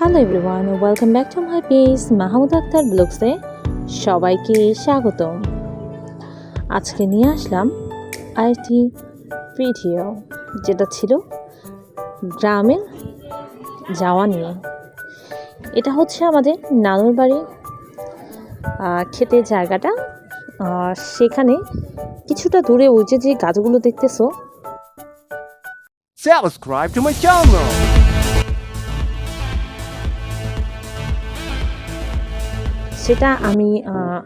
Hello everyone welcome back to my page Mahmud Akhtar ব্লগসে সবাইকে স্বাগতম। আজকে নিয়ে আসলাম আরেকটি ভিডিও যেটা ছিল গ্রামের যাওয়া নিয়ে। এটা হচ্ছে আমাদের নানুর বাড়ি ক্ষেতের জায়গাটা। সেখানে কিছুটা দূরে ওই যে গাছগুলো দেখতেছো। Subscribe to my channel. সেটা আমি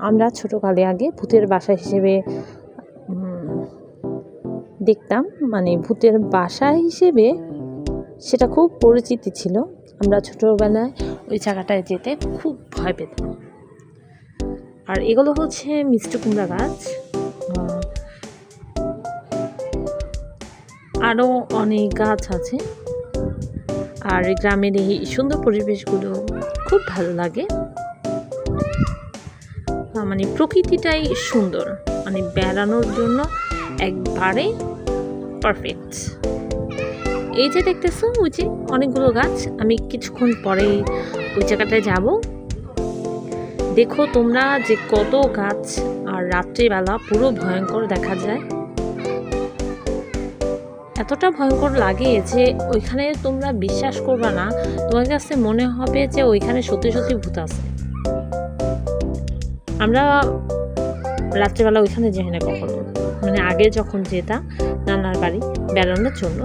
আমরা ছোটোকালে আগে ভূতের বাসা হিসেবে দেখতাম। মানে ভূতের বাসা হিসেবে সেটা খুব পরিচিতি ছিল। আমরা ছোটোবেলায় ওই জায়গাটায় যেতে খুব ভয় পেতাম। আর এগুলো হচ্ছে মিষ্টি কুমড়া গাছ আরও অনেক গাছ আছে। আর গ্রামের এই সুন্দর পরিবেশগুলো খুব ভালো লাগে। মানে প্রকৃতিটাই সুন্দর। মানে বেড়ানোর জন্য একবারে পারফেক্ট এই যে দেখতেছো, ওই যে অনেকগুলো গাছ, আমি কিছুক্ষণ পরে ওই জায়গাটায় যাব। দেখো তোমরা যে কত গাছ আর রাত্রিবেলা পুরো ভয়ঙ্কর দেখা যায়। এতটা ভয়ঙ্কর লাগে যে ওইখানে তোমরা বিশ্বাস করবে না। তোমার কাছে মনে হবে যে ওইখানে সত্যি সত্যি ভূত আছে। আমরা রাত্রেবেলা ওইখানে যাই না কখনো মানে আগে যখন যেতাম নানার বাড়ি বেড়ানোর জন্য,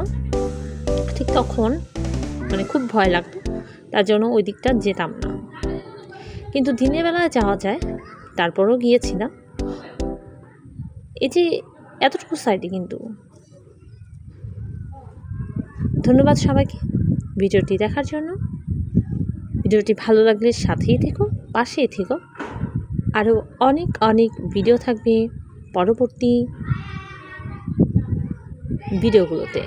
ঠিক তখন মানে খুব ভয় লাগতো, তার জন্য ওই দিকটা যেতাম না। কিন্তু দিনের বেলায় যাওয়া যায়, তারপরও গিয়েছিলাম। এই যে এতটুকু সাইডে কিন্তু। ধন্যবাদ সবাইকে ভিডিওটি দেখার জন্য। ভিডিওটি ভালো লাগলে সাথেই থেকো, পাশেই থেকো। আরও অনেক অনেক ভিডিও থাকবে পরবর্তী ভিডিওগুলোতে।